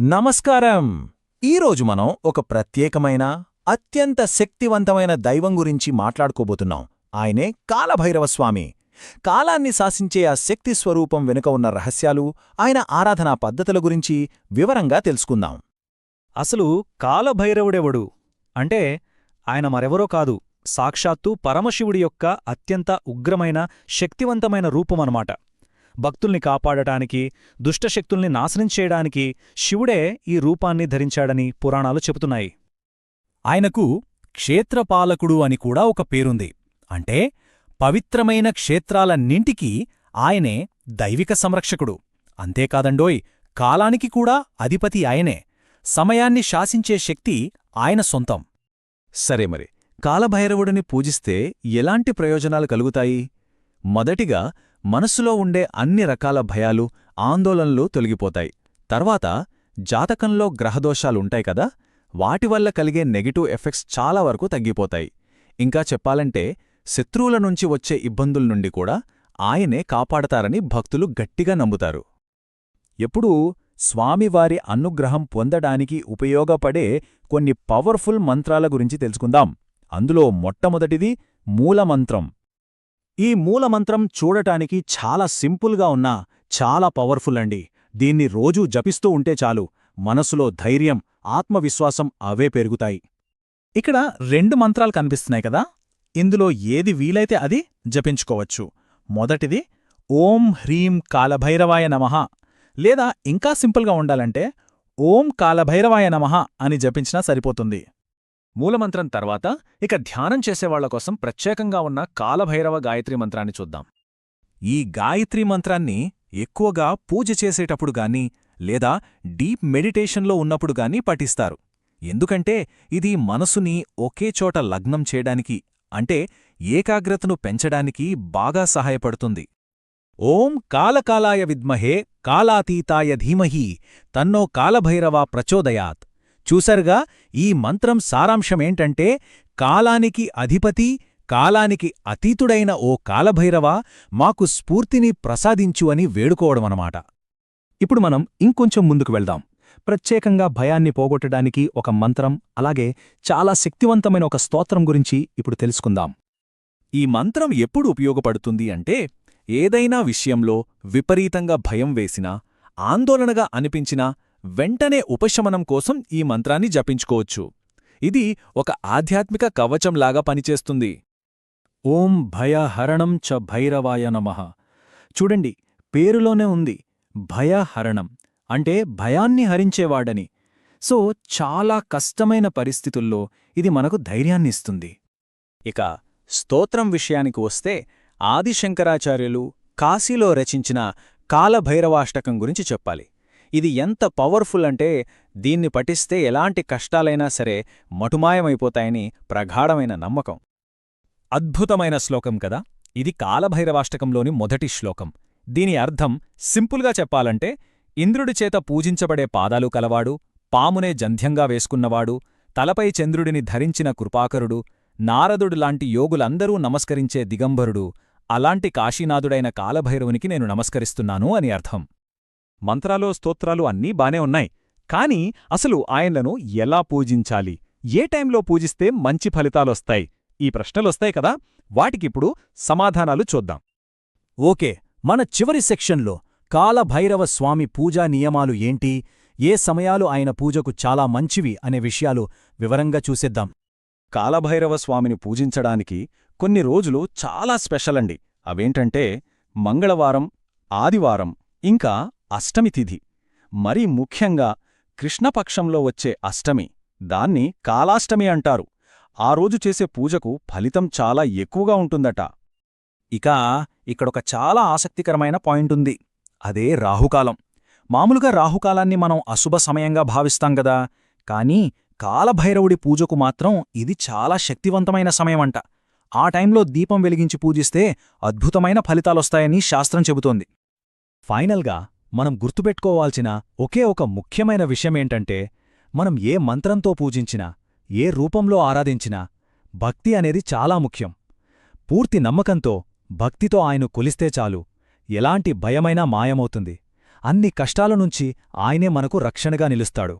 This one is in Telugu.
నమస్కారం. ఈరోజు మనం ఒక ప్రత్యేకమైన అత్యంత శక్తివంతమైన దైవం గురించి మాట్లాడుకోబోతున్నాం. ఆయనే కాలభైరవ స్వామి కాలాన్ని శాసించే ఆ శక్తి స్వరూపం వెనుక ఉన్న రహస్యాలు ఆయన ఆరాధనా పద్ధతుల గురించి వివరంగా తెలుసుకుందాం. అసలు కాలభైరవుడెవడు? అంటే ఆయన మరెవరో కాదు సాక్షాత్తు పరమశివుడి యొక్క అత్యంత ఉగ్రమైన శక్తివంతమైన రూపమనమాట. భక్తుల్ని కాపాడటానికి దుష్టశక్తుల్ని నాశనం చేయడానికి శివుడే ఈ రూపాన్ని ధరించాడని పురాణాలు చెబుతున్నాయి. ఆయనకు క్షేత్రపాలకుడు అని కూడా ఒక పేరుంది. అంటే పవిత్రమైన క్షేత్రాలన్నింటికీ ఆయనే దైవిక సంరక్షకుడు. అంతేకాదండోయ్ కాలానికి కూడా అధిపతి ఆయనే. సమయాన్ని శాసించే శక్తి ఆయన సొంతం. సరే మరి కాలభైరవుడిని పూజిస్తే ఎలాంటి ప్రయోజనాలు కలుగుతాయి? మొదటిగా మనస్సులో ఉండే అన్ని రకాల భయాలు ఆందోళనలు తొలగిపోతాయి. తర్వాత జాతకంలో గ్రహదోషాలుంటాయి కదా వాటి వల్ల కలిగే నెగిటివ్ ఎఫెక్ట్స్ చాలా వరకు తగ్గిపోతాయి. ఇంకా చెప్పాలంటే శత్రువుల నుంచి వచ్చే ఇబ్బందుల నుండి కూడా ఆయనే కాపాడతారని భక్తులు గట్టిగా నమ్ముతారు. ఎప్పుడూ స్వామివారి అనుగ్రహం పొందడానికి ఉపయోగపడే కొన్ని పవర్ఫుల్ మంత్రాల గురించి తెలుసుకుందాం. అందులో మొట్టమొదటిది మూలమంత్రం. ఈ మూలమంత్రం చూడటానికి చాలా సింపుల్గా ఉన్నా చాలా పవర్ఫుల్ అండి. దీన్ని రోజూ జపిస్తూ ఉంటే చాలు మనసులో ధైర్యం ఆత్మవిశ్వాసం అవే పెరుగుతాయి. ఇక్కడ రెండు మంత్రాలు కనిపిస్తున్నాయి కదా? ఇందులో ఏది వీలైతే అది జపించుకోవచ్చు. మొదటిది ఓం హ్రీం కాలభైరవాయ నమః. లేదా ఇంకా సింపుల్గా ఉండాలంటే ఓం కాలభైరవాయ నమః అని జపించినా సరిపోతుంది. మూలమంత్రం తర్వాత ఇక ధ్యానం చేసేవాళ్ళ కోసం ప్రత్యేకంగా ఉన్న కాలభైరవ గాయత్రి మంత్రాన్ని చూద్దాం. ఈ గాయత్రి మంత్రాన్ని ఎక్కువగా పూజ చేసేటప్పుడు గాని లేదా డీప్ మెడిటేషన్లో ఉన్నప్పుడు గాని పఠిస్తారు. ఎందుకంటే ఇది మనసుని ఒకేచోట లగ్నం చేయడానికి అంటే ఏకాగ్రతను పెంచడానికి బాగా సహాయపడుతుంది. ఓం కాలకాలాయ విద్మహే కాలాతీతాయ ధీమహి తన్నో కాలభైరవా ప్రచోదయాత్. చూసరుగా ఈ మంత్రం సారాంశమేంటంటే కాలానికి అధిపతి కాలానికి అతీతుడైన ఓ కాలభైరవ మాకు స్ఫూర్తిని ప్రసాదించు అని వేడుకోవడమనమాట. ఇప్పుడు మనం ఇంకొంచెం ముందుకు వెళ్దాం. ప్రత్యేకంగా భయాన్ని పోగొట్టడానికి ఒక మంత్రం అలాగే చాలా శక్తివంతమైన ఒక స్తోత్రం గురించి ఇప్పుడు తెలుసుకుందాం. ఈ మంత్రం ఎప్పుడు ఉపయోగపడుతుంది అంటే ఏదైనా విషయంలో విపరీతంగా భయం వేసినా ఆందోళనగా అనిపించినా వెంటనే ఉపశమనం కోసం ఈ మంత్రాన్ని జపించుకోవచ్చు. ఇది ఒక ఆధ్యాత్మిక కవచంలాగా పనిచేస్తుంది. ఓం భయహరణం చ భైరవాయ నమః. చూడండి పేరులోనే ఉంది భయహరణం అంటే భయాన్ని హరించేవాడని. సో చాలా కష్టమైన పరిస్థితుల్లో ఇది మనకు ధైర్యాన్నిస్తుంది. ఇక స్తోత్రం విషయానికి వస్తే ఆదిశంకరాచార్యులు కాశీలో రచించిన కాలభైరవాష్టకం గురించి చెప్పాలి. ఇది ఎంత పవర్ఫుల్ అంటే దీన్ని పఠిస్తే ఎలాంటి కష్టాలైనా సరే మటుమాయమైపోతాయని ప్రగాఢమైన నమ్మకం. అద్భుతమైన శ్లోకం కదా? ఇది కాలభైరవాష్టకంలోని మొదటి శ్లోకం. దీని అర్థం సింపుల్గా చెప్పాలంటే ఇంద్రుడి చేత పూజించబడే పాదాలు కలవాడు పామునే జంధ్యంగా వేసుకున్నవాడు తలపై చంద్రుడిని ధరించిన కృపాకరుడు నారదుడు లాంటి యోగులందరూ నమస్కరించే దిగంబరుడు అలాంటి కాశీనాథుడైన కాలభైరవునికి నేను నమస్కరిస్తున్నాను అని అర్థం. మంత్రాలో స్తోత్రాలు అన్నీ బానే ఉన్నాయి. కాని అసలు ఆయన్లను ఎలా పూజించాలి? ఏ టైంలో పూజిస్తే మంచి ఫలితాలొస్తాయి? ఈ ప్రశ్నలొస్తాయి కదా? వాటికిప్పుడు సమాధానాలు చూద్దాం. ఓకే మన చివరి సెక్షన్లో కాలభైరవ స్వామి పూజా నియమాలు ఏంటి? ఏ సమయాలు ఆయన పూజకు చాలా మంచివి అనే విషయాలు వివరంగా చూసేద్దాం. కాలభైరవ స్వామిని పూజించడానికి కొన్ని రోజులు చాలా స్పెషల్ అండి అవేంటంటే మంగళవారం ఆదివారం ఇంకా అష్టమి తిథి. మరీ ముఖ్యంగా కృష్ణపక్షంలో వచ్చే అష్టమి. దాన్ని కాలాష్టమి అంటారు. ఆ రోజు చేసే పూజకు ఫలితం చాలా ఎక్కువగా ఉంటుందట. ఇక ఇక్కడొక చాలా ఆసక్తికరమైన పాయింటుంది అదే రాహుకాలం. మామూలుగా రాహుకాలాన్ని మనం అశుభ సమయంగా భావిస్తాం గదా. కానీ కాలభైరవుడి పూజకు మాత్రం ఇది చాలా శక్తివంతమైన సమయమంట. ఆ టైంలో దీపం వెలిగించి పూజిస్తే అద్భుతమైన ఫలితాలొస్తాయని శాస్త్రం చెబుతోంది. ఫైనల్గా మనం గుర్తుపెట్టుకోవాల్సిన ఒకే ఒక ముఖ్యమైన విషయమేంటంటే మనం ఏ మంత్రంతో పూజించినా ఏ రూపంలో ఆరాధించినా భక్తి అనేది చాలా ముఖ్యం. పూర్తి నమ్మకంతో భక్తితో ఆయన కొలిస్తే చాలు. ఎలాంటి భయమైనా మాయమవుతుంది. అన్ని కష్టాల నుంచి ఆయనే మనకు రక్షణగా నిలుస్తాడు.